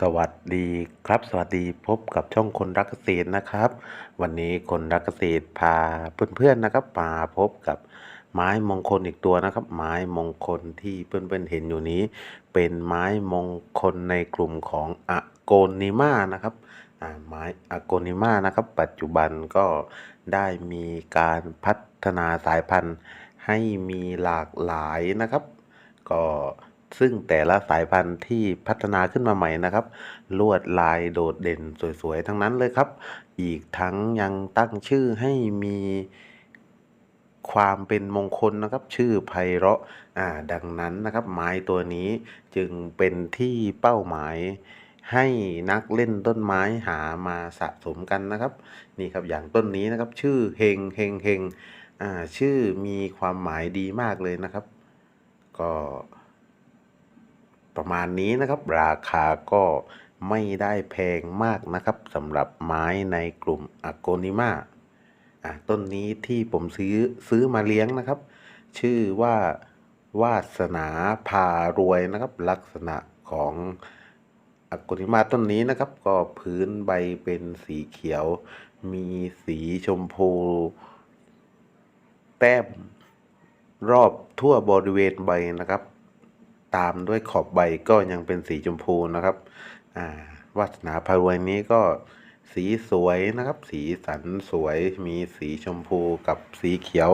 สวัสดีครับ สวัสดีพบกับช่องคนรักเกษตรนะครับ วันนี้คนรักเกษตรพาเพื่อนๆนะครับมาพบกับไม้มงคลอีกตัวนะครับ ไม้มงคลที่เพื่อนๆเห็นอยู่นี้ เป็นไม้มงคลในกลุ่มของอะโกนิมานะครับอ่าไม้อะโกนิมานะครับ ปัจจุบันก็ได้มีการพัฒนาสายพันธุ์ให้มีหลากหลายนะครับ ก็ ซึ่งแต่ละสายพันธุ์ที่พัฒนาขึ้นมาใหม่นะครับ ลวดลายโดดเด่นสวยๆ ทั้งนั้นเลยครับ อีกทั้งยังตั้งชื่อให้มีความเป็นมงคลนะครับ ชื่อไพเราะอ่าดังนั้นนะครับ ไม้ตัวนี้จึงเป็นที่เป้าหมายให้นักเล่นต้นไม้หามาสะสมกันนะครับ นี่ครับอย่างต้นนี้นะครับ ชื่อเฮงเฮงเฮงอ่าชื่อมีความหมายดีมากเลยนะครับ ก็ ประมาณนี้นะครับ ราคาก็ไม่ได้แพงมากนะครับสำหรับไม้ในกลุ่มอโกนิมาต้นนี้ที่ผมซื้อซื้อมาเลี้ยงนะครับ ชื่อว่าวาสนาพารวยนะครับ ลักษณะของอโกนิมาต้นนี้นะครับ ก็พื้นใบเป็นสีเขียว มีสีชมพู แต้มรอบทั่วบริเวณใบนะครับ ตามด้วยขอบใบก็ยังเป็นสีชมพูนะครับอ่าวาสนาพารวยนี้ก็สีสวยนะครับ สีสันสวยมีสีชมพูกับสีเขียว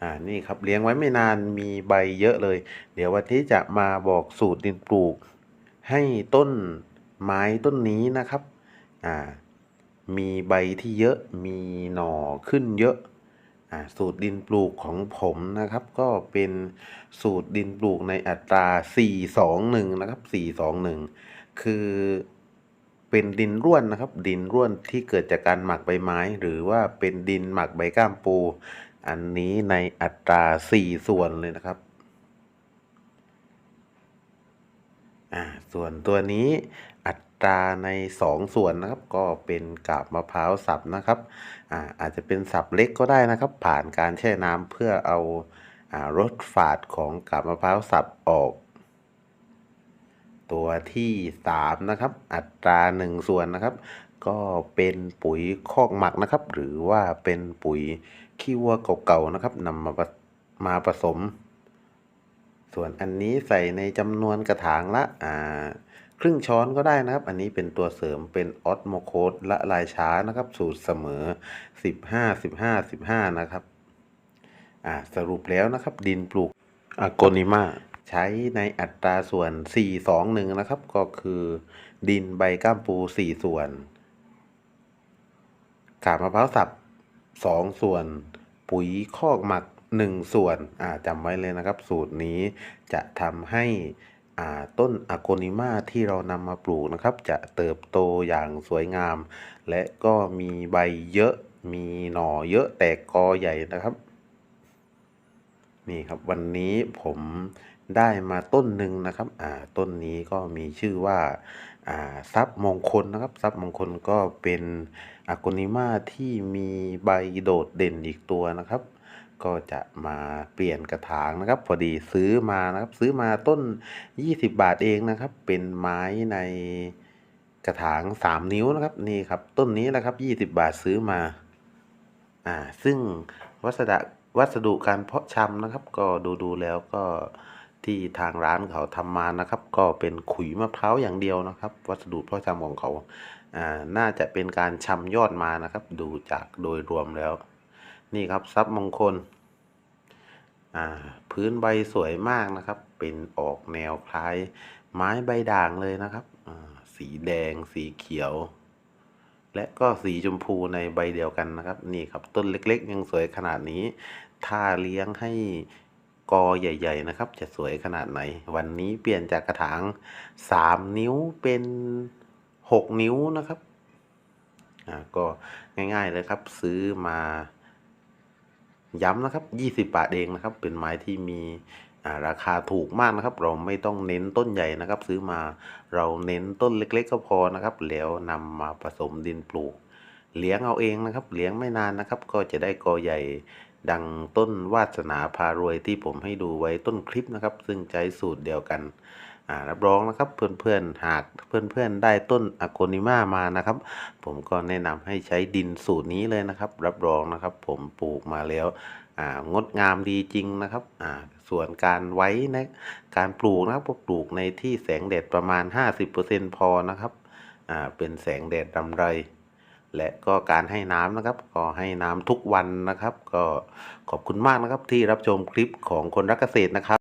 อ่านี่ครับเลี้ยงไว้ไม่นานมีใบเยอะเลย เดี๋ยววันนี้จะมาบอกสูตรดินปลูก ให้ต้นไม้ต้นนี้นะครับอ่ามีใบที่เยอะมีหน่อขึ้นเยอะ สูตรดินปลูกของผมนะครับ ก็เป็นสูตรดินปลูกในอัตรา 421 นะครับ 421 คือเป็นดินร่วนนะครับ ดินร่วนที่เกิดจากการหมักใบไม้ หรือว่าเป็นดินหมักใบก้ามปู อันนี้ในอัตรา 4 ส่วนเลยนะครับ อ่า ส่วนตัวนี้ ตราใน 2 ส่วนนะครับ ก็เป็นกาบมะพร้าวสับนะครับอาอาจจะเป็นสับเล็กก็ได้นะครับ ผ่านการแช่น้ำเพื่อเอาอารสฝาดของกาบมะพร้าวสับออก ตัวที่ 3 นะครับ อัตรา 1 ส่วนนะครับ ก็เป็นปุ๋ยคอกหมักนะครับ หรือว่าเป็นปุ๋ยขี้วัวเก่าๆนะครับนำมามาผสม ส่วนอันนี้ใส่ในจำนวนกระถางละอ่า ครึ่งช้อนก็ได้นะครับ อันนี้เป็นตัวเสริมเป็นออสโมโคดละลายช้านะครับ สูตรเสมอ 15 15 15 นะครับ อ่าสรุปแล้วนะครับ ดินปลูกอะโกนิมาใช้ในอัตราส่วน 4 2 1 นะครับ ก็คือดินใบก้ามปู 4 ส่วน กาบมะพร้าวสับ 2 ส่วน ปุ๋ยคอกหมัก 1 ส่วน อ่าจำไว้เลยนะครับ สูตรนี้จะทำให้ ต้นอะโกนิมาที่เรานำมาปลูกนะครับ จะเติบโตอย่างสวยงาม และก็มีใบเยอะมีหน่อเยอะแตกกอใหญ่นะครับ นี่ครับวันนี้ผมได้มาต้นหนึ่งนะครับอ่าต้นนี้ก็มีชื่อว่าอ่าทรัพย์มงคลนะครับทรัพย์มงคลก็เป็นอะโกนิมาที่มีใบโดดเด่นอีกตัวนะครับ ก็จะมาเปลี่ยนกระถางนะครับพอดีซื้อมานะครับซื้อมาต้น 20 บาทเองนะครับ เป็นไม้ในกระถาง 3 นิ้วนะครับนี่ครับต้นนี้แหละครับ20 บาทซื้อมาอ่าซึ่งวัสดุวัสดุการเพาะชำนะครับ ก็ดูดูแล้วก็ที่ทางร้านเขาทำมานะครับ ก็เป็นขุยมะพร้าวอย่างเดียวนะครับ วัสดุเพาะชำของเขาอ่าน่าจะเป็นการชำยอดมานะครับ ดูจากโดยรวมแล้ว นี่ครับทรัพย์มงคล อ่า พื้นใบสวยมากนะครับ เป็นออกแนวคล้ายไม้ใบด่างเลยนะครับอ่าสีแดง สีเขียว และก็สีชมพูในใบเดียวกันนะครับ นี่ครับต้นเล็กๆ ยังสวยขนาดนี้ ถ้าเลี้ยงให้กอใหญ่ ๆ นะครับ จะสวยขนาดไหน วันนี้เปลี่ยนจากกระถางสามนิ้วเป็นหกนิ้วนะครับอ่าก็ง่าย ๆ เลยครับ ซื้อมา ย้ำนะครับ 20 บาทเองนะครับ เป็นไม้ที่มีราคาถูกมากนะครับ เราไม่ต้องเน้นต้นใหญ่นะครับ ซื้อมาเราเน้นต้นเล็ก ๆ ก็พอนะครับ แล้วนำมาผสมดินปลูก เลี้ยงเอาเองนะครับ เลี้ยงไม่นานนะครับ ก็จะได้กอใหญ่ดังต้นวาสนาพารวยที่ผมให้ดูไว้ต้นคลิปนะครับ ซึ่งใช้สูตรเดียวกัน อ่ารับรองนะครับเพื่อนๆหากเพื่อนๆได้ต้นอโกนิมามานะครับ ผมก็แนะนำให้ใช้ดินสูตรนี้เลยนะครับ รับรองนะครับ ผมปลูกมาแล้วอ่างดงามดีจริงนะครับอ่าส่วนการไว้นะการปลูกนะครับปลูกในที่แสงแดดประมาณ 50%พอนะครับอ่าเป็นแสงแดดรำไรและก็การให้น้ำนะครับ ก็ให้น้ำทุกวันนะครับ ก็ขอบคุณมากนะครับที่รับชมคลิปของคนรักเกษตรนะครับ